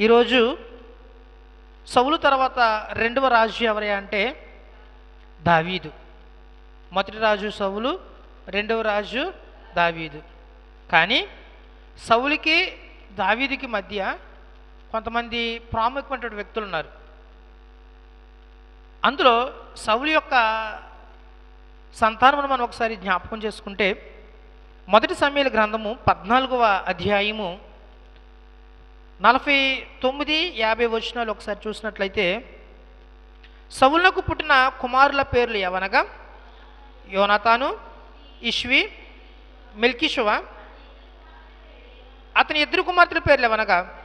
ఈరోజు సౌలు తర్వాత రెండవ రాజు ఎవరే అంటే దావీదు. మొదటి రాజు సౌలు రెండవ రాజు దావీదు. కానీ సౌలుకి దావీదుకి మధ్య కొంతమంది ప్రాముఖ్యమైనటువంటి వ్యక్తులు ఉన్నారు. అందులో సౌలు యొక్క సంతానమును మనం ఒకసారి జ్ఞాపకం చేసుకుంటే మొదటి సమయాల గ్రంథము పద్నాలుగవ అధ్యాయము నలభై తొమ్మిది యాభై వచనాలు ఒకసారి చూసినట్లయితే సవులకు పుట్టిన కుమారుల పేర్లు ఎవనగా? యోనతాను ఇష్వి మిల్కిషువ. అతని ఇద్దరు కుమార్తెల పేర్లు ఎవనగా?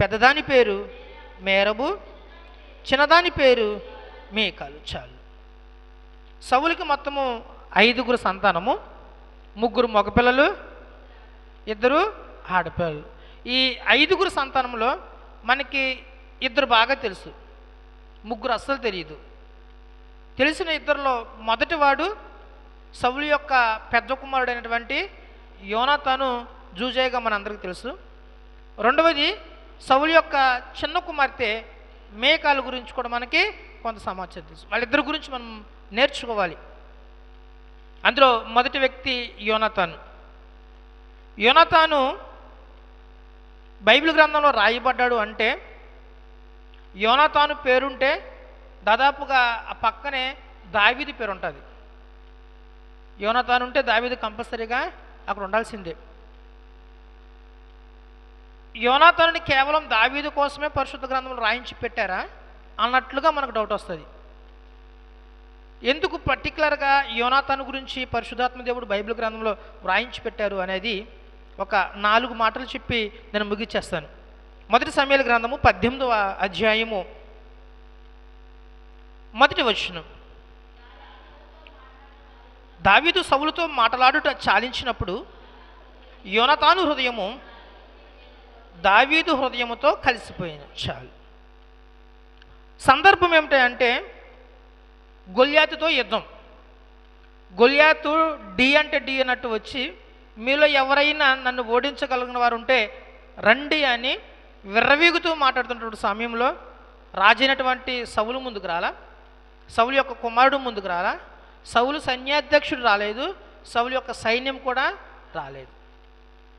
పెద్దదాని పేరు మేరబు చిన్నదాని పేరు మేకాలు చాలు. సవులకి మొత్తము ఐదుగురు సంతానము ముగ్గురు మగపిల్లలు ఇద్దరు ఆడపిల్లలు. ఈ ఐదుగురు సంతానంలో మనకి ఇద్దరు బాగా తెలుసు. ముగ్గురు అస్సలు తెలియదు తెలిసిన ఇద్దరిలో మొదటివాడు సవులు యొక్క పెద్ద కుమారుడు అయినటువంటి యోనాతాను జూజాయిగా మనందరికీ తెలుసు. రెండవది సవులు యొక్క చిన్న కుమార్తె మేకాల గురించి కూడా మనకి కొంత సమాచారం తెలుసు. వాళ్ళిద్దరి గురించి మనం నేర్చుకోవాలి. అందులో మొదటి వ్యక్తి యోనతాను. యోనతాను బైబిల్ గ్రంథంలో రాయబడ్డాడు అంటే యోనాతాను పేరుంటే దాదాపుగా ఆ పక్కనే దావిది పేరు ఉంటుంది యోనాతాను ఉంటే దావిది కంపల్సరీగా అక్కడ ఉండాల్సిందే. యోనాతానుని కేవలం దావీదు కోసమే పరిశుద్ధ గ్రంథంలో రాయించి పెట్టారా? అన్నట్లుగా మనకు డౌట్ వస్తుంది. ఎందుకు పర్టికులర్గా యోనాతాను గురించి పరిశుధాత్మ దేవుడు బైబిల్ గ్రంథంలో వ్రాయించి పెట్టారు అనేది ఒక నాలుగు మాటలు చెప్పి నేను ముగిచ్చేస్తాను మొదటి సమయాల గ్రంథము పద్దెనిమిదవ అధ్యాయము. మొదటి వచనం. దావీదు సవులతో మాటలాడుట చాలించినప్పుడు యోనతాను హృదయము దావీదు హృదయముతో కలిసిపోయిన చాలు. సందర్భం ఏమిటంటే గొల్యాతుతో యుద్ధం. గొల్యాతు డి అంటే డి అన్నట్టు వచ్చి మీలో ఎవరైనా నన్ను ఓడించగలిగిన వారు ఉంటే రండి అని విర్రవీగుతూ మాట్లాడుతున్నటువంటి సమయంలో రాజైనటువంటి సవులు ముందుకు రాలా? సవులు యొక్క కుమారుడు ముందుకు రాలా? సవులు సైన్యాధ్యక్షుడు రాలేదు. సవులు యొక్క సైన్యం కూడా రాలేదు.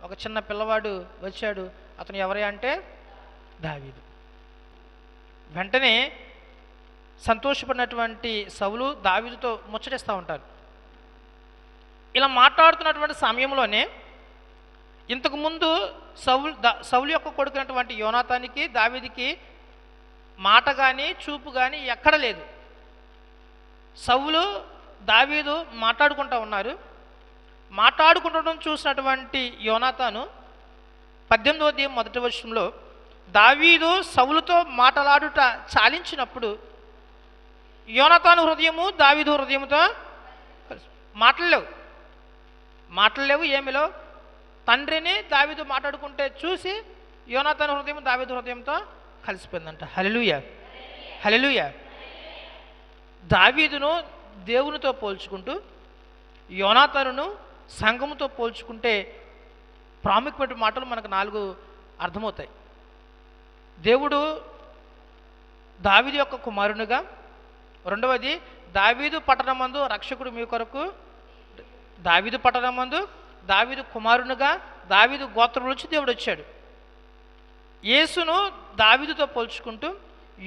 ఒక చిన్న పిల్లవాడు వచ్చాడు. అతను ఎవరే అంటే? దావీదు. వెంటనే సంతోషపడినటువంటి సవులు దావీదుతో ముచ్చటిస్తూ ఉంటారు. ఇలా మాట్లాడుతున్నటువంటి సమయంలోనే ఇంతకుముందు సౌలు దా సౌలు యొక్క కొడుకున్నటువంటి యోనాతానికి దావిదికి మాట కానీ చూపు కానీ ఎక్కడ లేదు. సౌలు దావీదు మాట్లాడుకుంటూ ఉన్నారు. మాట్లాడుకుంటడం చూసినటువంటి యోనాతాను పద్దెనిమిదవ అధ్యాయం మొదటి వర్షంలో దావీదు సౌలుతో మాట్లాడుట చాలించినప్పుడు యోనతాను హృదయము దావీదు హృదయముతో కలిసి మాటలేవు ఏమిలో తండ్రిని దావీదు మాట్లాడుకుంటే చూసి యోనాతన హృదయం దావీదు హృదయంతో కలిసిపోయిందంట. హలలుయ హలలుయ దావీదును దేవునితో పోల్చుకుంటూ యోనాతనును సంఘముతో పోల్చుకుంటే ప్రాముఖ్యమైన మాటలు మనకు నాలుగు అర్థమవుతాయి. దేవుడు దావీదు యొక్క కుమారునిగా రెండవది దావీదు పట్టణమందు రక్షకుడు మీ కొరకు దావీదు పట్టణమందు దావీదు కుమారునిగా దావీదు గోత్రం నుంచి దేవుడు వచ్చాడు. యేసును దావిదుతో పోల్చుకుంటూ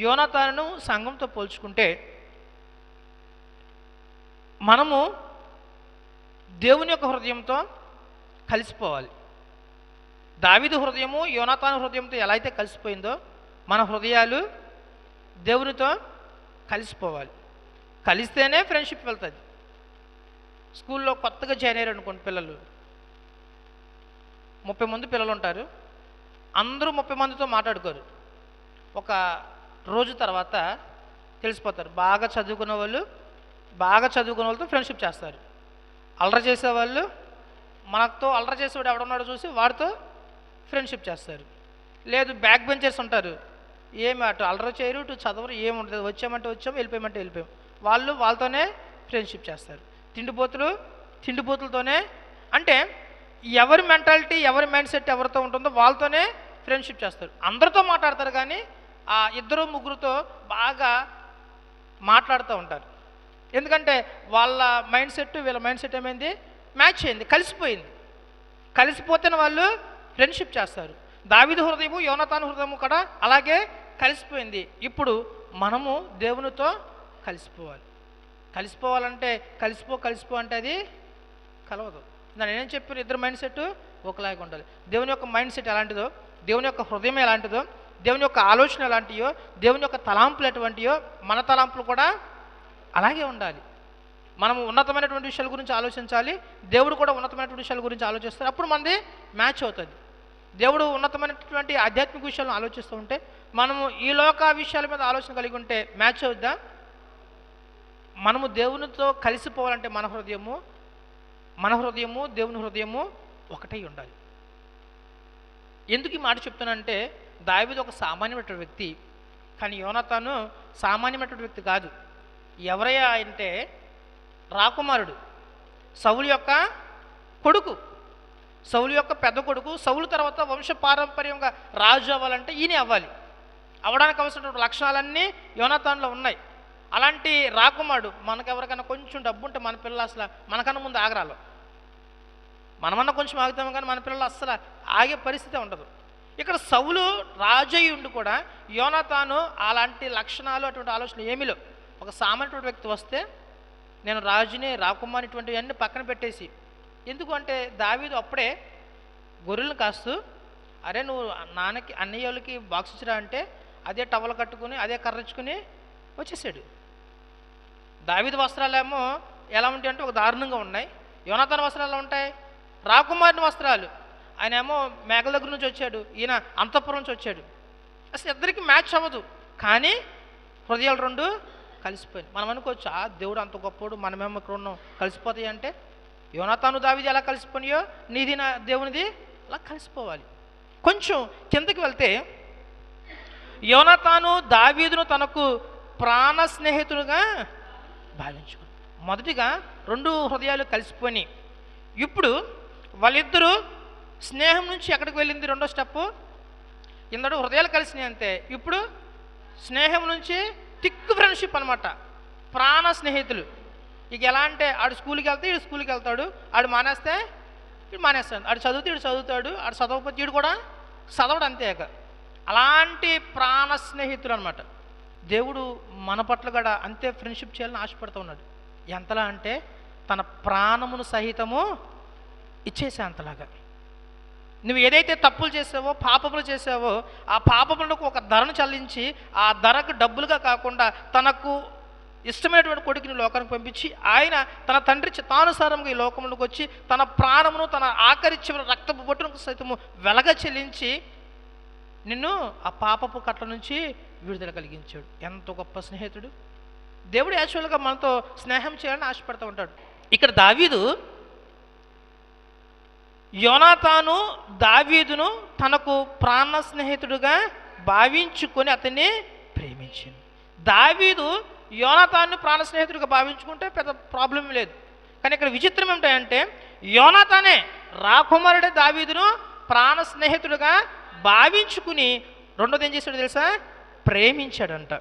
యోనతాను సంఘంతో పోల్చుకుంటే మనము దేవుని యొక్క హృదయంతో కలిసిపోవాలి. దావిదు హృదయము యోనాతాను హృదయంతో ఎలా అయితే కలిసిపోయిందో మన హృదయాలు దేవునితో కలిసిపోవాలి. కలిస్తేనే ఫ్రెండ్షిప్ వెళ్తుంది. స్కూల్లో కొత్తగా జాయిన్ అయ్యారు అనుకోండి పిల్లలు. ముప్పై మంది పిల్లలు ఉంటారు. అందరూ ముప్పై మందితో మాట్లాడుకోరు. ఒక రోజు తర్వాత తెలిసిపోతారు. బాగా చదువుకున్న వాళ్ళు బాగా చదువుకున్న వాళ్ళతో ఫ్రెండ్షిప్ చేస్తారు. అల్లరి చేసేవాళ్ళు మనతో అల్లరి చేసేవాడు ఎవడున్నాడో చూసి వాడితో ఫ్రెండ్షిప్ చేస్తారు. లేదు బ్యాక్ బెంచర్స్ ఉంటారు. ఏమి అటు అల్లరి చేయరు ఇటు చదవరు ఏముండదు వచ్చామంటే వచ్చాము వెళ్ళిపోయామంటే వెళ్ళిపోయాం. వాళ్ళు వాళ్ళతోనే ఫ్రెండ్షిప్ చేస్తారు. తిండిపోతులు తిండిపోతులతోనే అంటే ఎవరి మెంటాలిటీ ఎవరి మైండ్ సెట్ ఎవరితో ఉంటుందో వాళ్ళతోనే ఫ్రెండ్షిప్ చేస్తారు. అందరితో మాట్లాడతారు కానీ ఆ ఇద్దరు ముగ్గురుతో బాగా మాట్లాడుతూ ఉంటారు. ఎందుకంటే వాళ్ళ మైండ్ సెట్ వీళ్ళ మైండ్ సెట్ ఏమైంది? మ్యాచ్ అయింది కలిసిపోయింది. కలిసిపోతేనే వాళ్ళు ఫ్రెండ్షిప్ చేస్తారు. దావిద హృదయము యోనతాను హృదయము కూడా అలాగే కలిసిపోయింది. ఇప్పుడు మనము దేవునితో కలిసిపోవాలి. కలిసిపోవాలంటే కలిసిపో కలిసిపో అంటే అది కలవదు. నేనేం చెప్పాను? ఇద్దరు మైండ్ సెట్ ఒకలాగా ఉండాలి. దేవుని యొక్క మైండ్ సెట్ ఎలాంటిదో దేవుని యొక్క హృదయం ఎలాంటిదో దేవుని యొక్క ఆలోచన ఎలాంటియో దేవుని యొక్క తలాంపులు ఎటువంటియో మన తలాంపులు కూడా అలాగే ఉండాలి. మనం ఉన్నతమైనటువంటి విషయాల గురించి ఆలోచించాలి. దేవుడు కూడా ఉన్నతమైనటువంటి విషయాల గురించి ఆలోచిస్తారు. అప్పుడు మనది మ్యాచ్ అవుతుంది. దేవుడు ఉన్నతమైనటువంటి ఆధ్యాత్మిక విషయాలను ఆలోచిస్తూ ఉంటే మనము ఈ లోక విషయాల మీద ఆలోచన కలిగి ఉంటే మ్యాచ్ అవుద్దా? మనము దేవునితో కలిసిపోవాలంటే మన హృదయము మన హృదయము దేవుని హృదయము ఒకటై ఉండాలి. ఎందుకు ఈ మాట చెప్తానంటే దావిది ఒక సామాన్యమైనటువంటి వ్యక్తి కానీ యోనతాను సామాన్యమైనటువంటి వ్యక్తి కాదు. ఎవరయ్యా అంటే రాకుమారుడు సౌలు యొక్క కొడుకు. సౌలు యొక్క పెద్ద కొడుకు సౌలు తర్వాత వంశ పారంపర్యంగా రాజు అవ్వాలంటే ఈయనే అవ్వాలి. అవ్వడానికి అవసరమైనటువంటి లక్షణాలన్నీ యోనతాన్లో ఉన్నాయి. అలాంటి రాకుమారుడు మనకెవరికైనా కొంచెం డబ్బు ఉంటే మన పిల్లలు అసలు మనకన్నా ముందు ఆగరాలు మనమన్నా కొంచెం ఆగుతాము కానీ మన పిల్లలు అస్సలు ఆగే పరిస్థితి ఉండదు. ఇక్కడ సౌలు రాజయ్య ఉండి కూడా యోనతాను అలాంటి లక్షణాలు అటువంటి ఆలోచనలు ఏమీ లేవు. ఒక సామాన్యటువంటి వ్యక్తి వస్తే నేను రాజుని రాకుమార్ ఇటువంటివన్నీ పక్కన పెట్టేసి ఎందుకు అంటే దావీదు అప్పుడే గొర్రెలను కాస్తూ అరే నువ్వు నాన్నకి అన్నయ్యలకి బాక్స్ ఇచ్చిరా అంటే అదే టవల్ కట్టుకుని అదే కర్రచ్చుకుని వచ్చేసాడు. దావీదు వస్త్రాలేమో ఎలా ఉంటాయి అంటే ఒక దారుణంగా ఉన్నాయి. యోనాతన వస్త్రాలు ఎలా ఉంటాయి? రాకుమారిని వస్త్రాలు. ఆయన ఏమో మేకల దగ్గర నుంచి వచ్చాడు. ఈయన అంతఃపురం నుంచి వచ్చాడు. అసలు ఇద్దరికి మ్యాచ్ అవ్వదు. కానీ హృదయాలు రెండు కలిసిపోయింది మనం అనుకోవచ్చు? ఆ దేవుడు అంత గొప్పడు. మనమేమో ఇక్కడ ఉన్నాం కలిసిపోతాయి అంటే యోనాతాను దావిది ఎలా కలిసిపోయినాయో? నీది నా దేవునిది అలా కలిసిపోవాలి. కొంచెం కిందకి వెళ్తే యోనతాను దావీదును తనకు ప్రాణ స్నేహితుడుగా భావించుకుంది మొదటిగా రెండు హృదయాలు కలిసిపోయి ఇప్పుడు వాళ్ళిద్దరూ స్నేహం నుంచి ఎక్కడికి వెళ్ళింది రెండో స్టెప్? ఇందడు హృదయాలు కలిసినాయి అంతే. ఇప్పుడు స్నేహం నుంచి థిక్ ఫ్రెండ్షిప్ అనమాట ప్రాణ స్నేహితులు. ఇక ఎలా అంటే ఆడు స్కూల్కి వెళ్తే ఈడు స్కూల్కి వెళ్తాడు. ఆడు మానేస్తే ఇడు మానేస్తాడు. ఆడు చదివితే ఇడు చదువుతాడు. ఆడు చదవకపోతే ఈడు కూడా చదవడు అంతే ఇక. అలాంటి ప్రాణ స్నేహితులు అనమాట దేవుడు మన పట్ల కూడా అంతే ఫ్రెండ్షిప్ చేయాలని ఆశపడుతూ ఉన్నాడు. ఎంతలా అంటే తన ప్రాణమును సహితము ఇచ్చేసే అంతలాగా నువ్వు ఏదైతే తప్పులు చేసావో పాపములు చేసావో ఆ పాపములకు ఒక ధరను చెల్లించి ఆ ధరకు డబ్బులుగా కాకుండా తనకు ఇష్టమైనటువంటి కొడుకుని లోకానికి పంపించి ఆయన తన తండ్రి చిత్తానుసారంగా ఈ లోకంలోకి వచ్చి తన ప్రాణమును తన ఆఖరి చివరి రక్తపు బొట్టును సైతము వెలగ చెల్లించి నిన్ను ఆ పాపపు కట్ల నుంచి విడుదల కలిగించాడు. ఎంత గొప్ప స్నేహితుడు. దేవుడు యాక్చువల్గా మనతో స్నేహం చేయాలని ఆశపడుతూ ఉంటాడు. ఇక్కడ దావీదు యోనాతాను దావీదును తనకు ప్రాణ స్నేహితుడుగా భావించుకొని అతన్ని ప్రేమించింది. దావీదు యోనాతాన్ని ప్రాణ స్నేహితుడిగా భావించుకుంటే పెద్ద ప్రాబ్లం లేదు. కానీ ఇక్కడ విచిత్రం ఏమిటంటే యోనాతానే రాకుమారుడే దావీదును ప్రాణ స్నేహితుడుగా భావించుకుని రెండోది ఏం చేశాడు తెలుసా? ప్రేమించాడంట.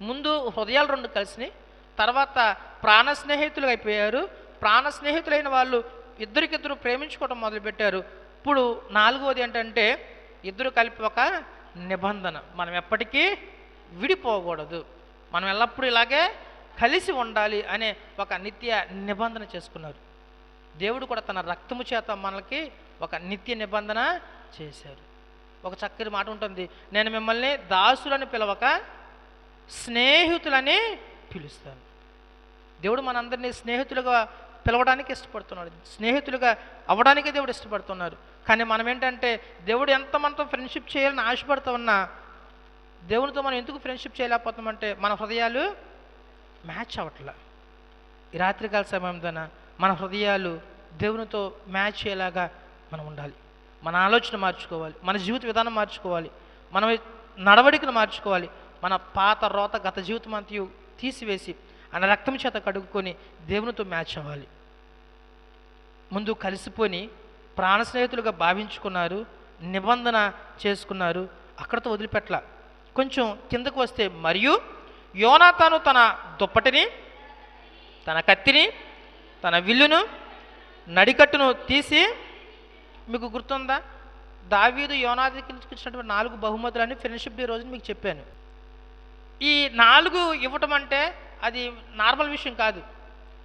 ముందు హృదయాలు రెండు కలిసినాయి తర్వాత ప్రాణ స్నేహితులు అయిపోయారు. ప్రాణ స్నేహితులైన వాళ్ళు ఇద్దరికిద్దరు ప్రేమించుకోవడం మొదలుపెట్టారు. ఇప్పుడు నాలుగవది ఏంటంటే ఇద్దరు కలిపి ఒక నిబంధన. మనం ఎప్పటికీ విడిపోకూడదు. మనం ఎల్లప్పుడూ ఇలాగే కలిసి ఉండాలి అనే ఒక నిత్య నిబంధన చేసుకున్నారు. దేవుడు కూడా తన రక్తము చేత మనకి ఒక నిత్య నిబంధన చేశారు. ఒక చక్కని మాట ఉంటుంది. నేను మిమ్మల్ని దాసులని పిలవక స్నేహితులని పిలుస్తాను. దేవుడు మనందరినీ స్నేహితులుగా పిలవడానికి ఇష్టపడుతున్నాడు. స్నేహితులుగా అవ్వడానికే దేవుడు ఇష్టపడుతున్నారు కానీ మనం ఏంటంటే దేవుడు ఎంత మనతో ఫ్రెండ్షిప్ చేయాలని ఆశపడుతూ ఉన్నా దేవునితో మనం ఎందుకు ఫ్రెండ్షిప్ చేయలేకపోతామంటే మన హృదయాలు మ్యాచ్ అవ్వట్లా. ఈ రాత్రికాల సమయంలోన మన హృదయాలు దేవునితో మ్యాచ్ అయ్యేలాగా మనం ఉండాలి. మన ఆలోచన మార్చుకోవాలి మన జీవిత విధానం మార్చుకోవాలి మన నడవడికను మార్చుకోవాలి మన పాత రోత గత జీవితం అంతయు తీసివేసి ఆయన రక్తం చేత కడుక్కొని దేవునితో మ్యాచ్ అవ్వాలి. ముందు కలిసిపోని ప్రాణ స్నేహితులుగా భావించుకున్నారు నిబంధన చేసుకున్నారు అక్కడతో వదిలిపెట్టల. కొంచెం కిందకు వస్తే మరియు యోనాతాను తన దుప్పటిని తన కత్తిని తన విల్లును నడికట్టును తీసి మీకు గుర్తుందా? దావీదు యోనాదికి ఇచ్చినటువంటి నాలుగు బహుమతులని ఫ్రెండ్షిప్ డే రోజున మీకు చెప్పాను. ఈ నాలుగు ఇవ్వటం అంటే అది నార్మల్ విషయం కాదు.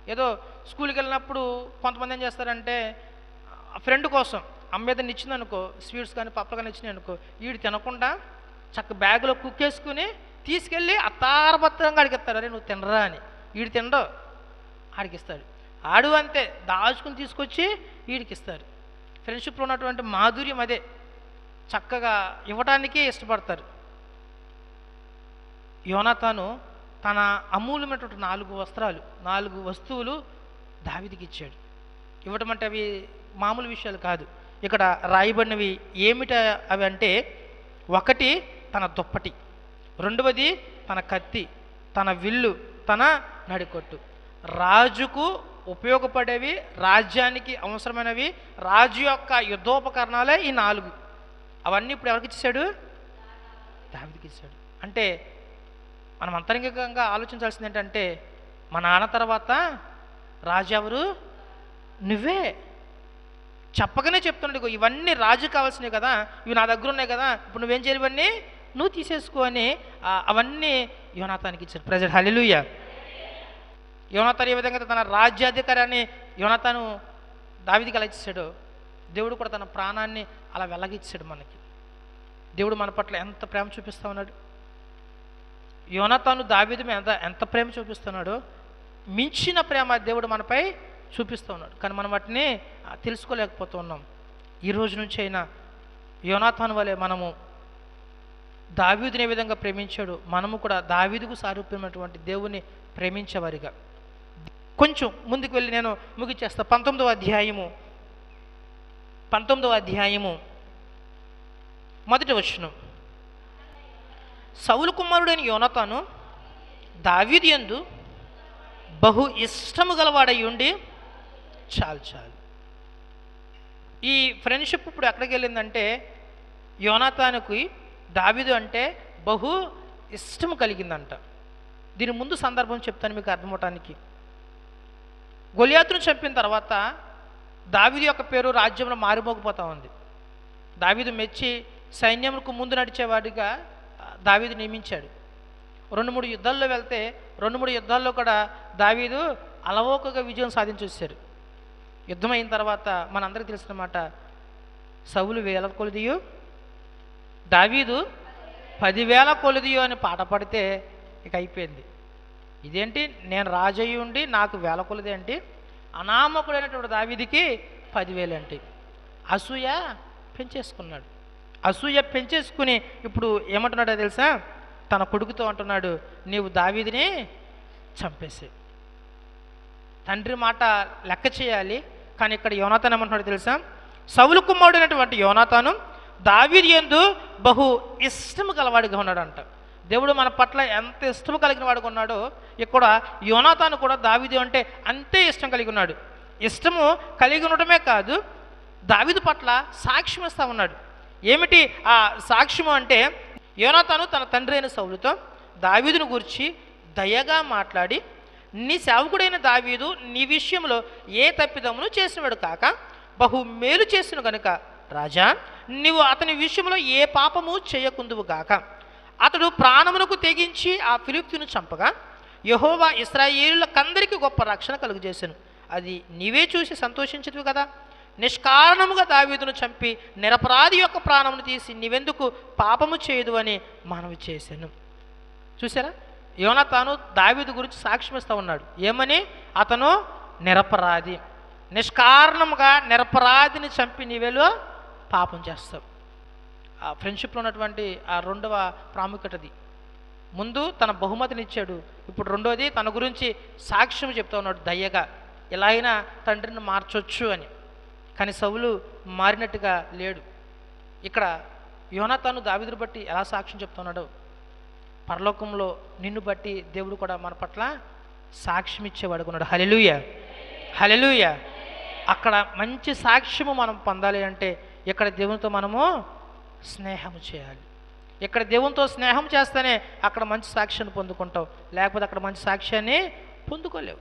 ఏదో స్కూల్కి వెళ్ళినప్పుడు కొంతమంది ఏం చేస్తారంటే ఫ్రెండ్ కోసం అమ్మేదని ఇచ్చిందనుకో ఇచ్చింది అనుకో స్వీట్స్ కానీ పప్పులు కానీ ఇచ్చినాయి అనుకో వీడు తినకుండా చక్క బ్యాగులో కుక్కేసుకుని తీసుకెళ్ళి అత్తారపత్రంగా అడిగిస్తారు. అరే నువ్వు తినరా? అని. వీడు తినడో. ఆడికిస్తాడు ఆడు అంతే. దాచుకుని తీసుకొచ్చి వీడికిస్తారు ఫ్రెండ్షిప్లో ఉన్నటువంటి మాధుర్యం అదే. చక్కగా ఇవ్వటానికే ఇష్టపడతారు. యోనాతాను తన అమూల్యమైనటువంటి నాలుగు వస్త్రాలు నాలుగు వస్తువులు దావిదికి ఇచ్చాడు. ఇవ్వటం అంటే అవి మామూలు విషయాలు కాదు. ఇక్కడ రాయబడినవి ఏమిట అవి అంటే ఒకటి తన దుప్పటి రెండవది తన కత్తి తన విల్లు తన నడికొట్టు. రాజుకు ఉపయోగపడేవి రాజ్యానికి అవసరమైనవి రాజు యొక్క యుద్ధోపకరణాలే ఈ నాలుగు. అవన్నీ ఇప్పుడు ఎవరికి ఇచ్చాడు దావిదికి ఇచ్చాడు అంటే మనం అంతరంగికంగా ఆలోచించాల్సింది ఏంటంటే మా నాన్న తర్వాత రాజు ఎవరు? నువ్వే. చెప్పగానే చెప్తున్నాడు ఇవన్నీ రాజు కావాల్సినవి కదా ఇవి నా దగ్గర ఉన్నాయి కదా ఇప్పుడు నువ్వేం చేయాలి ఇవన్నీ? నువ్వు తీసేసుకో అని అవన్నీ యోనాతానికి ఇచ్చాడు ప్రజెంట్ హలిలుయ యోనాతాను ఏ విధంగా తన రాజ్యాధికారాన్ని యోనాతాను దావిదికి అలా ఇచ్చాడు దేవుడు కూడా తన ప్రాణాన్ని అలా వెల్లగిచ్చాడు మనకి. దేవుడు మన పట్ల ఎంత ప్రేమ చూపిస్తా ఉన్నాడు యోనతాను దావిది మీద ఎంత ప్రేమ చూపిస్తున్నాడో మించిన ప్రేమ దేవుడు మనపై చూపిస్తూ ఉన్నాడు కానీ మనం వాటిని తెలుసుకోలేకపోతూ ఉన్నాం ఈ రోజు నుంచి అయినా యోనాథాన్ వలె మనము దావీదుని ఏ విధంగా ప్రేమించాడు మనము కూడా దావీదుకు సారూప్యమైనటువంటి దేవుని ప్రేమించేవారిగా. కొంచెం ముందుకు వెళ్ళి నేను ముగిచేస్తా పంతొమ్మిదవ అధ్యాయము. పంతొమ్మిదవ అధ్యాయము. మొదటి వచనం. సౌలు కుమారుడైన యోనతాను దావీదు యందు బహు ఇష్టము గలవాడై ఉండి చాలు చాలు. ఈ ఫ్రెండ్షిప్ ఇప్పుడు ఎక్కడికి వెళ్ళిందంటే యోనాతానుకి దావిదు అంటే బహు ఇష్టం కలిగిందంట. దీని ముందు సందర్భం చెప్తాను మీకు అర్థమవటానికి. గొలియాతును చంపిన తర్వాత దావిది యొక్క పేరు రాజ్యంలో మారిమోగిపోతూ ఉంది. దావిదు మెచ్చి సైన్యంకు ముందు నడిచేవాడిగా దావీదు నియమించాడు. రెండు మూడు యుద్ధాల్లో వెళ్తే రెండు మూడు యుద్ధాల్లో కూడా దావీదు అలవోకగా విజయం సాధించొచ్చారు. యుద్ధం అయిన తర్వాత మనందరికీ తెలిసిన మాట సవులు వేల కొలిదియు దావీదు పదివేల కొలిదియు అని పాట పడితే ఇక అయిపోయింది. ఇదేంటి? నేను రాజయ్యి ఉండి నాకు వేల కొలిది ఏంటి అనామకుడైనటువంటి దావిదికి పదివేలు ఏంటి అసూయ పెంచేసుకున్నాడు. అసూయ పెంచేసుకుని ఇప్పుడు ఏమంటున్నాడో తెలుసా? తన కొడుకుతో అంటున్నాడు నీవు దావీదిని చంపేసి. తండ్రి మాట లెక్క చేయాలి కానీ ఇక్కడ యోనాతాను ఏమంటున్నాడు తెలుసా? సౌలు కుమారుడైనటువంటి యోనాతాను దావీది యందు బహు ఇష్టము గలవాడిగా ఉన్నాడంట. దేవుడు మన పట్ల ఎంత ఇష్టము కలిగిన వాడుకున్నాడో ఉన్నాడో ఇక్కడ యోనాతాను కూడా దావిది అంటే అంతే ఇష్టం కలిగి ఉన్నాడు. ఇష్టము కలిగి ఉండటమే కాదు దావీదు పట్ల సాక్ష్యం ఇస్తా ఉన్నాడు. ఏమిటి ఆ సాక్ష్యము అంటే యోనాతాను తన తండ్రి అయిన సౌలుతో దావీదును గురించి దయగా మాట్లాడి నీ సేవకుడైన దావీదు నీ విషయంలో ఏ తప్పిదమును చేసినవాడు కాక బహు మేలు చేసిన కనుక రాజా నీవు అతని విషయంలో ఏ పాపము చేయకుందువు గాక. అతడు ప్రాణమునకు తెగించి ఆ ఫిలిప్తును చంపగా యహోవా ఇస్రాయేలులకందరికీ గొప్ప రక్షణ కలుగజేశాను అది నీవే చూసి సంతోషించదు కదా? నిష్కారణముగా దావీదును చంపి నిరపరాధి యొక్క ప్రాణమును తీసి నీవెందుకు పాపము చేయదు అని మనవి చేశాను చూసారా యోనతాను దావీదు గురించి సాక్ష్యమిస్తూ ఉన్నాడు. ఏమని? అతను నిరపరాధి. నిష్కారణముగా నిరపరాధిని చంపి నీవేలో పాపం చేస్తావు. ఆ ఫ్రెండ్షిప్లో ఉన్నటువంటి ఆ రెండవ ప్రాముఖ్యతది. ముందు తన బహుమతినిచ్చాడు ఇప్పుడు రెండోది తన గురించి సాక్ష్యం చెప్తా ఉన్నాడు దయ్యగా. ఎలా అయినా తండ్రిని మార్చొచ్చు అని. కానీ సవులు మారినట్టుగా లేడు. ఇక్కడ యోనతాను దావిదురు బట్టి ఎలా సాక్ష్యం చెప్తున్నాడు పరలోకంలో నిన్ను బట్టి దేవుడు కూడా మన పట్ల సాక్ష్యం ఇచ్చేవాడు ఉన్నాడు. హలెలుయ హలెలుయ అక్కడ మంచి సాక్ష్యము మనం పొందాలి అంటే ఇక్కడ దేవునితో మనము స్నేహం చేయాలి. ఇక్కడ దేవునితో స్నేహం చేస్తేనే అక్కడ మంచి సాక్ష్యాన్ని పొందుకుంటావు. లేకపోతే అక్కడ మంచి సాక్ష్యాన్ని పొందుకోలేవు.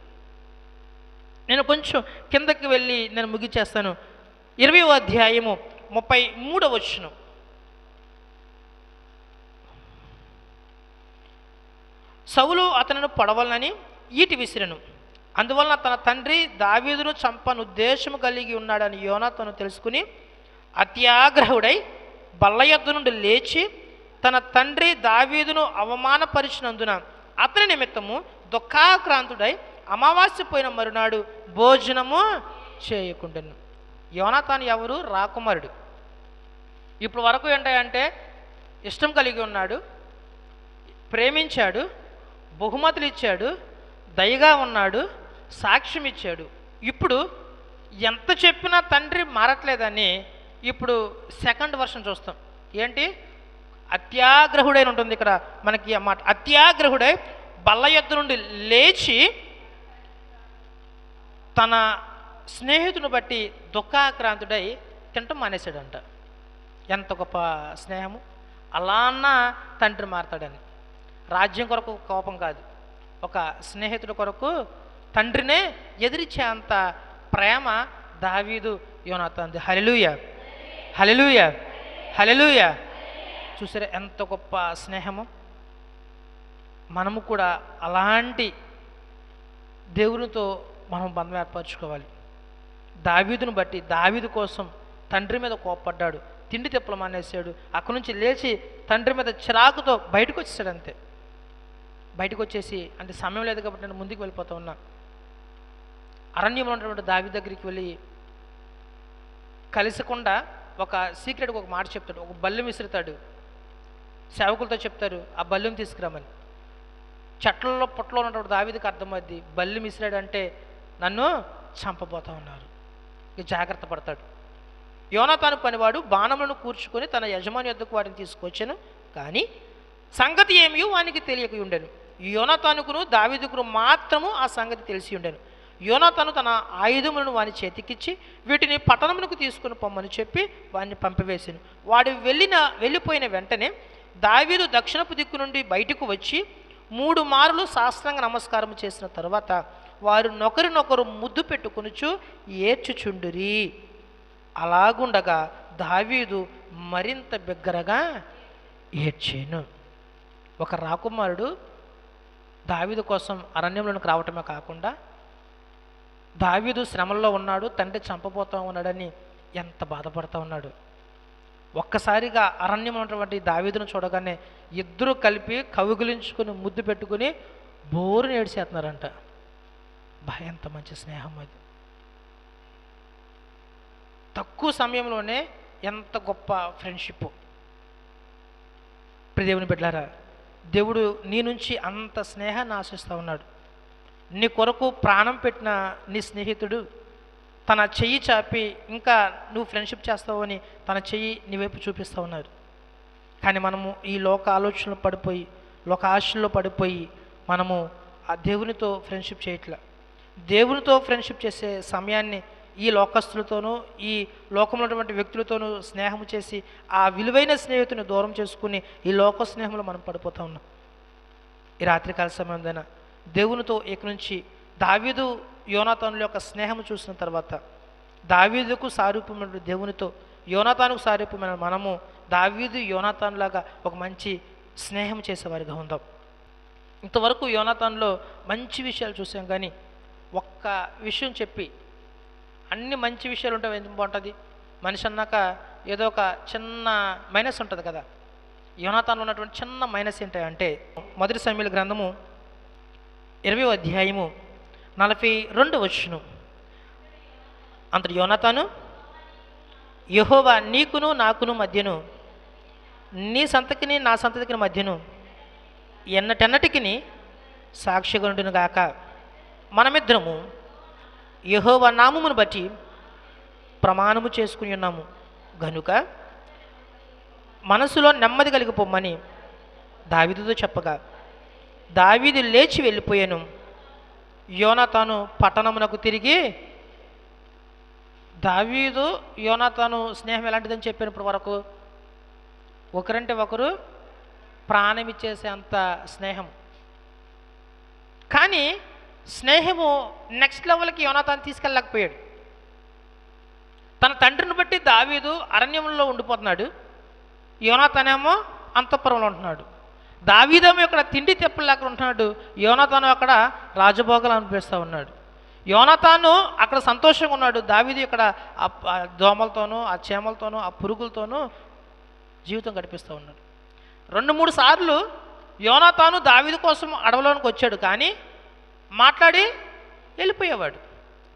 నేను కొంచెం కిందకి వెళ్ళి నేను ముగిచేస్తాను. ఇరవై అధ్యాయము ముప్పై మూడవ వచ్చును సౌలు అతనిని పొడవలనని ఈటి విసిరను. అందువలన తన తండ్రి దావీదును చంపను ఉద్దేశము కలిగి ఉన్నాడని యోనాతను తెలుసుకుని అత్యాగ్రహుడై బల్ల యొద్ద నుండి లేచి తన తండ్రి దావీదును అవమానపరిచినందున అతని నిమిత్తము దుఃఖాక్రాంతుడై అమావాస్య పోయిన మరునాడు భోజనము చేయకుండాను. యోనాతాను ఎవరు? రాకుమారుడు. ఇప్పుడు వరకు ఏంటంటే ఇష్టం కలిగి ఉన్నాడు ప్రేమించాడు బహుమతులు ఇచ్చాడు దయగా ఉన్నాడు సాక్ష్యం ఇచ్చాడు ఇప్పుడు ఎంత చెప్పినా తండ్రి మారట్లేదని ఇప్పుడు సెకండ్ వర్షన్ చూస్తాం. ఏంటి? అత్యాగ్రహుడైన ఉంటుంది ఇక్కడ మనకి అన్నమాట అత్యాగ్రహుడై బల్ల యొద్ద నుండి లేచి తన స్నేహితుని బట్టి దుఃఖాక్రాంతుడై తింటం మానేశాడంట. ఎంత గొప్ప స్నేహము. అలా అన్న తండ్రి మారతాడని. రాజ్యం కొరకు కోపం కాదు. ఒక స్నేహితుడి కొరకు తండ్రినే ఎదిరించే అంత ప్రేమ దావీదు యోనాతంది హలెలుయ హలెలుయ హలెలుయ చూసారా ఎంత గొప్ప స్నేహము. మనము కూడా అలాంటి దేవునితో మనం బంధం ఏర్పరచుకోవాలి. దావీదును బట్టి దావీదు కోసం తండ్రి మీద కోప్పడ్డాడు. తిండి తిప్పలు మానేశాడు. అక్కడి నుంచి లేచి తండ్రి మీద చిరాకుతో బయటకు వచ్చేసాడు అంతే. బయటకు వచ్చేసి అంటే సమయం లేదు కాబట్టి నేను ముందుకు వెళ్ళిపోతూ ఉన్నా. అరణ్యంలో ఉన్నటువంటి దావి దగ్గరికి వెళ్ళి కలిసకుండా ఒక సీక్రెట్గా ఒక మాట చెప్తాడు. ఒక బల్లం విసురుతాడు. సేవకులతో చెప్తారు ఆ బల్లం తీసుకురామని చెట్లలో పుట్టలో ఉన్నటువంటి దావిదికి అర్థమైంది బల్లి మిసిరాడంటే నన్ను చంపబోతా ఉన్నారు. ఇక జాగ్రత్త పడతాడు. యోనతాను పనివాడు బాణములను కూర్చుకొని తన యజమాని వద్దకు వాటిని తీసుకొచ్చాను. కానీ సంగతి ఏమియో వానికి తెలియక ఉండను. యోనతానుకును దావిదుకును మాత్రము ఆ సంగతి తెలిసి ఉండను. యోనతను తన ఆయుధములను వాని చేతికిచ్చి వీటిని పట్టణమునకు తీసుకుని పొమ్మని చెప్పి వాడిని పంపివేశాను. వాడు వెళ్ళిన వెళ్ళిపోయిన వెంటనే దావీదు దక్షిణపు దిక్కు నుండి బయటకు వచ్చి మూడు మార్లు శాస్త్రంగా నమస్కారం చేసిన తర్వాత వారు నొకరినొకరు ముద్దు పెట్టుకునుచు ఏడ్చుచుండురి. అలాగుండగా దావీదు మరింత బిగ్గరగా ఏడ్చాను. ఒక రాకుమారుడు దావీదు కోసం అరణ్యంలోనికి రావటమే కాకుండా దావీదు శ్రమల్లో ఉన్నాడు తండ్రి చంపబోతూ ఉన్నాడని ఎంత బాధపడుతూ ఉన్నాడు. ఒక్కసారిగా అరణ్యం ఉన్నటువంటి దావీదును చూడగానే ఇద్దరు కలిపి కవిగులించుకుని ముద్దు పెట్టుకుని బోరు ఏడ్చేస్తున్నారంట. బా ఎంత మంచి స్నేహం అది. తక్కువ సమయంలోనే ఎంత గొప్ప ఫ్రెండ్షిప్. దేవుని బిడ్డారా దేవుడు నీ నుంచి అంత స్నేహాన్ని ఆశిస్తూ ఉన్నాడు. నీ కొరకు ప్రాణం పెట్టిన నీ స్నేహితుడు తన చెయ్యి చాపి ఇంకా నువ్వు ఫ్రెండ్షిప్ చేస్తావని తన చెయ్యి నీ వైపు చూపిస్తూ ఉన్నారు కానీ మనము ఈ లోక ఆలోచనలు పడిపోయి లోక ఆశల్లో పడిపోయి మనము ఆ దేవునితో ఫ్రెండ్షిప్ చేయట్లా. దేవునితో ఫ్రెండ్షిప్ చేసే సమయాన్ని ఈ లోకస్తులతోనూ ఈ లోకంలో ఉన్నటువంటి వ్యక్తులతోనూ స్నేహం చేసి ఆ విలువైన స్నేహితుని దూరం చేసుకుని ఈ లోక స్నేహంలో మనం పడిపోతూ ఉన్నాం. ఈ రాత్రికాల సమయంలోనైనా దేవునితో ఇక నుంచి దావీదు యోనాతానుల యొక్క స్నేహం చూసిన తర్వాత దావీదుకు సారూప్యమైన దేవునితో యోనాతానుకు సారూప్యమైన మనము దావీదు యోనాతానులాగా ఒక మంచి స్నేహం చేసేవారిగా ఉందాం. ఇంతవరకు యోనాతాన్లో మంచి విషయాలు చూసాం కానీ ఒక్క విషయం చెప్పి అన్ని మంచి విషయాలు ఉంటే ఎందుకు బాగుంటుంది? మనిషి అన్నాక ఏదో ఒక చిన్న మైనస్ ఉంటుంది కదా. యోనాతాన్లో ఉన్నటువంటి చిన్న మైనస్ ఏంటంటే మొదటి సమీల గ్రంథము ఇరవై అధ్యాయము నలభై రెండు వచ్చును అంతటి యోనాతాను యహోవా నీకును నాకును మధ్యను నీ సంతకిని నా సంతతికి మధ్యను ఎన్నటెన్నటికి సాక్షిగుండును గాక. మనమిద్దరము యహోవ నామమును బట్టి ప్రమాణము చేసుకుని ఉన్నాము. గనుక మనసులో నెమ్మది కలిగిపోమ్మని పొమ్మని చెప్పగా దావీదు లేచి వెళ్ళిపోయాను. యోనాతాను పట్టణమునకు తిరిగి దావీదు యోనాతాను స్నేహం ఎలాంటిదని చెప్పినప్పటి వరకు ఒకరంటే ఒకరు ప్రాణం ఇచ్చేసే అంత స్నేహం. కానీ స్నేహము నెక్స్ట్ లెవెల్కి యోనాతాను తీసుకెళ్ళలేకపోయాడు. తన తండ్రిని బట్టి దావీదు అరణ్యంలో ఉండిపోతున్నాడు. యోనాతానేమో అంతఃపురంలో ఉంటున్నాడు. దావీదం ఇక్కడ తిండి తెప్పలేక ఉంటున్నాడు. యోనతాను అక్కడ రాజభోగలు అనిపిస్తూ ఉన్నాడు. యోనతాను అక్కడ సంతోషంగా ఉన్నాడు. దావీది ఇక్కడ ఆ దోమలతోనూ ఆ చీమలతోనూ ఆ పురుగులతోనూ జీవితం గడిపిస్తూ ఉన్నాడు. రెండు మూడు సార్లు యోనతాను దావీది కోసం అడవిలోనికి వచ్చాడు. కానీ మాట్లాడి వెళ్ళిపోయేవాడు.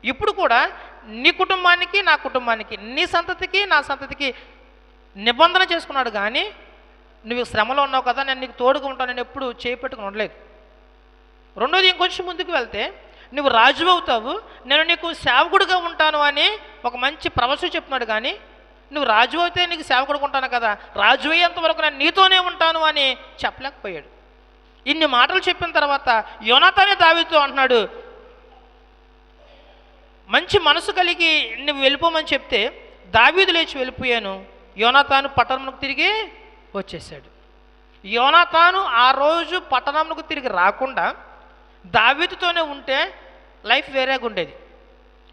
ఇప్పుడు కూడా నీ కుటుంబానికి నా కుటుంబానికి నీ సంతతికి నా సంతతికి నిబంధన చేసుకున్నాడు. కానీ నువ్వు శ్రమలో ఉన్నావు కదా నేను నీకు తోడుగా ఉంటాను నేను ఎప్పుడు చేపెట్టుకుని ఉండలేదు. రెండోది ఇంకొంచెం ముందుకు వెళ్తే నువ్వు రాజు అవుతావు నేను నీకు సేవకుడిగా ఉంటాను అని ఒక మంచి ప్రవచనం చెప్తున్నాడు కానీ నువ్వు రాజు అయితే నీకు సేవకుడిగా ఉంటాను కదా రాజు అయ్యేంత వరకు నేను నీతోనే ఉంటాను అని చెప్పలేకపోయాడు. ఇన్ని మాటలు చెప్పిన తర్వాత యోనతనే దావితో అంటున్నాడు మంచి మనసు కలిగి నువ్వు వెళ్ళిపోమని చెప్తే దావీదు లేచి వెళ్ళిపోయాను యోనతాను పట్టణంకు తిరిగి వచ్చేసాడు యోనాతాను ఆ రోజు పట్టణంకు తిరిగి రాకుండా దావీదుతోనే ఉంటే లైఫ్ వేరేగా ఉండేది.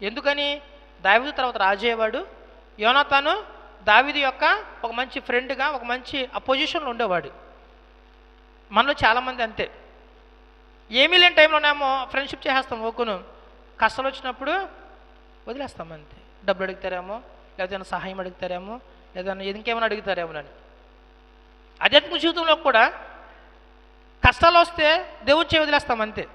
ఎందుకని? దావీదు తర్వాత రాజయ్యేవాడు యోనాతాను దావీదు యొక్క ఒక మంచి ఫ్రెండ్గా ఒక మంచి అపోజిషన్లో ఉండేవాడు. మనలో చాలామంది అంతే. ఏమీ లేని టైంలోనేమో ఫ్రెండ్షిప్ చేసేస్తాం ఓకును కష్టాలు వచ్చినప్పుడు వదిలేస్తాం అంతే. డబ్బులు అడుగుతారేమో లేదా సహాయం అడుగుతారేమో ఏదైనా ఇంకేమైనా అడుగుతారేమో అని ఆధ్యాత్మిక జీవితంలో కూడా కష్టాలు వస్తే దేవుడు చేయి వదిలేస్తాం అంతే.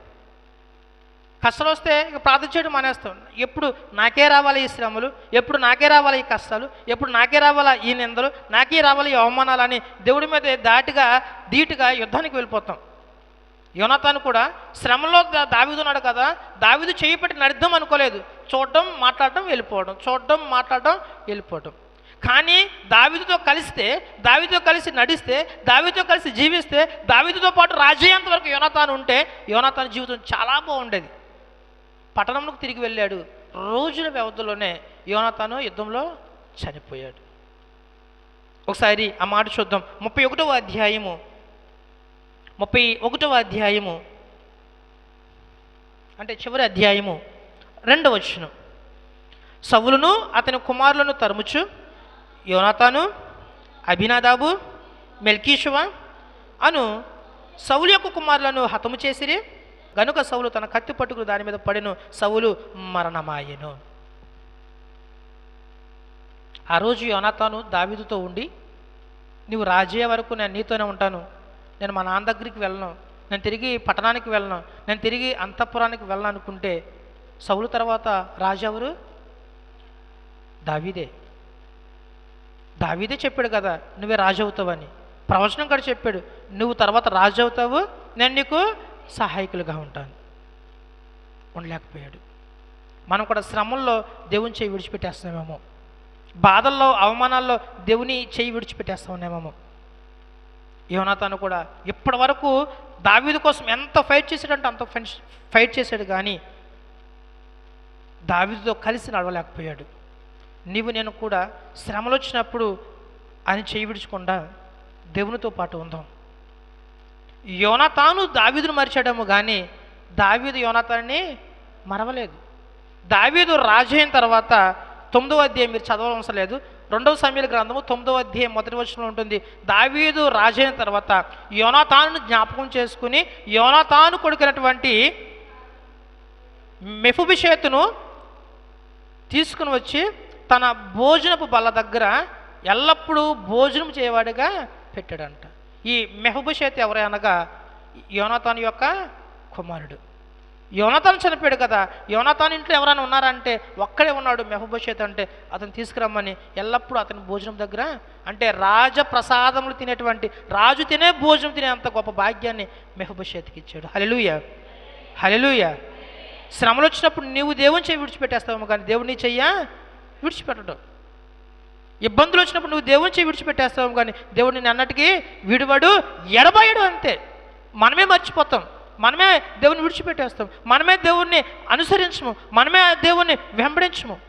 కష్టాలు వస్తే ఇక ప్రార్థన చేయడం మానేస్తాం. ఎప్పుడు నాకే రావాలి ఈ శ్రమలు ఎప్పుడు నాకే రావాలి ఈ కష్టాలు ఎప్పుడు నాకే రావాలా ఈ నిందలు నాకే రావాలి ఈ అవమానాలు అని దేవుడి మీద దాటిగా ధీటుగా యుద్ధానికి వెళ్ళిపోతాం. యోనాతాను కూడా శ్రమలో దావిదు ఉన్నాడు కదా దావిదు చేయి పెట్టి నడిద్దాం అనుకోలేదు. చూడటం మాట్లాడటం వెళ్ళిపోవడం. చూడటం మాట్లాడటం వెళ్ళిపోవడం. కానీ దావీదుతో కలిస్తే దావితో కలిసి నడిస్తే దావితో కలిసి జీవిస్తే దావీదుతో పాటు రాజయ్యేంత వరకు యోనతాను ఉంటే యోనాతాను జీవితం చాలా బాగుండేది. పట్టణంలోకి తిరిగి వెళ్ళాడు. రోజుల వ్యవధిలోనే యోనతాను యుద్ధంలో చనిపోయాడు. ఒకసారి ఆ మాట చూద్దాం. ముప్పై ఒకటవ అధ్యాయము. ముప్పై ఒకటవ అధ్యాయము. అంటే చివరి అధ్యాయము. రెండవ వచనం. సవులను అతని కుమారులను తరుముచు యోనాతాను అభినాదాబు మెల్కీషువ అను సౌలు యొక్క కుమారులను హతము చేసిరి. గనుక సౌలు తన కత్తి పట్టుకుని దాని మీద పడిను సౌలు మరణమాయను. ఆ రోజు యోనాతాను దావిదుతో ఉండి నీవు రాజయ్యే వరకు నేను నీతోనే ఉంటాను. నేను మా నాన్న దగ్గరికి వెళ్ళను. నేను తిరిగి పట్టణానికి వెళ్ళను. నేను తిరిగి అంతఃపురానికి వెళ్ళను అనుకుంటే సౌలు తర్వాత రాజెవరు? ఎవరు దావీదే చెప్పాడు కదా నువ్వే రాజు అవుతావని ప్రవచనం కూడా చెప్పాడు నువ్వు తర్వాత రాజు అవుతావు నేను నీకు సహాయకులుగా ఉంటాను. ఉండలేకపోయాడు. మనం కూడా శ్రమంలో దేవుని చేయి విడిచిపెట్టేస్తున్నామేమో. బాధల్లో అవమానాల్లో దేవుని చేయి విడిచిపెట్టేస్తామేమో ఉన్నామేమో కూడా ఇప్పటి వరకు దావీదు కోసం ఎంత ఫైట్ చేశాడంటే అంత ఫైట్ చేశాడు కానీ దావీదుతో కలిసి నడవలేకపోయాడు. నీవు నేను కూడా శ్రమలు వచ్చినప్పుడు ఆయన చేయి విడుచకుండా దేవునితో పాటు ఉందాం. యోనతాను దావీదును మరిచాడేమో కానీ దావీదు యోనతాన్ని మరవలేదు. దావీదు రాజైన తర్వాత తొమ్మిదవ అధ్యాయం మీరు చదవవలసిన లేదు రెండవ సమయాల గ్రంథము తొమ్మిదవ అధ్యాయం మొదటి వచనంలో ఉంటుంది. దావీదు రాజైన తర్వాత యోనాతాను జ్ఞాపకం చేసుకుని యోనాతాను కొడుకునటువంటి మెఫుబిషేతును తీసుకుని వచ్చి తన భోజనపు బల్ల దగ్గర ఎల్లప్పుడూ భోజనం చేయవాడిగా పెట్టాడంట. ఈ మెహబుషేత్ ఎవరు అనగా యోనాతాన్ యొక్క కుమారుడు. యోనాతాన్ చనిపోయాడు కదా యోనతాన్ ఇంట్లో ఎవరైనా ఉన్నారంటే ఒక్కడే ఉన్నాడు మెహబుషేత్ అంటే అతను తీసుకురమ్మని ఎల్లప్పుడూ అతని భోజనం దగ్గర అంటే రాజ ప్రసాదములు తినేటువంటి రాజు తినే భోజనం తినేంత గొప్ప భాగ్యాన్ని మెహబుషేత్కి ఇచ్చాడు. హలెలుయ హలెలుయ శ్రమలు వచ్చినప్పుడు నీవు దేవుని చేయి విడిచిపెట్టేస్తావు కానీ దేవుడిని చెయ్యా? విడిచిపెట్టడం. ఇబ్బందులు వచ్చినప్పుడు నువ్వు దేవుని చెయ్యి విడిచిపెట్టేస్తావు కానీ దేవుడు నేను అన్నటికీ విడివాడు ఎడబాయడు అంతే. మనమే మర్చిపోతాం. మనమే దేవుని విడిచిపెట్టేస్తాం. మనమే దేవుణ్ణి అనుసరించము. మనమే దేవుణ్ణి వెంబడించము.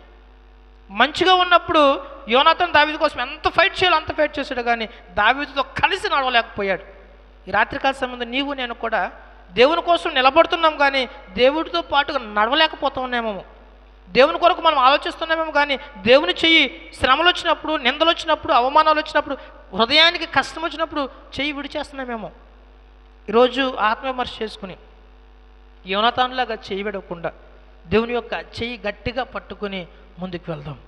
మంచిగా ఉన్నప్పుడు యోనాథన్ దావిది కోసం ఎంత ఫైట్ చేయాలో అంత ఫైట్ చేశాడు కానీ దావిదితో కలిసి నడవలేకపోయాడు. ఈ రాత్రికాల సంబంధం నీవు నేను కూడా దేవుని కోసం నిలబడుతున్నాం కానీ దేవుడితో పాటుగా నడవలేకపోతున్నామేమో. దేవుని కొరకు మనం ఆలోచిస్తున్నామేమో కానీ దేవుని చెయ్యి శ్రమలు వచ్చినప్పుడు నిందలు వచ్చినప్పుడు అవమానాలు వచ్చినప్పుడు హృదయానికి కష్టం వచ్చినప్పుడు చెయ్యి విడిచేస్తున్నామేమో. ఈరోజు ఆత్మవిమర్శ చేసుకుని యోనతాన్లాగా చెయ్యి విడవకుండా దేవుని యొక్క చెయ్యి గట్టిగా పట్టుకుని ముందుకు వెళ్దాం.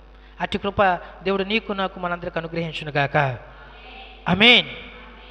అట్టి కృప దేవుడు నీకు నాకు మనందరికి అనుగ్రహించునుగాక. I mean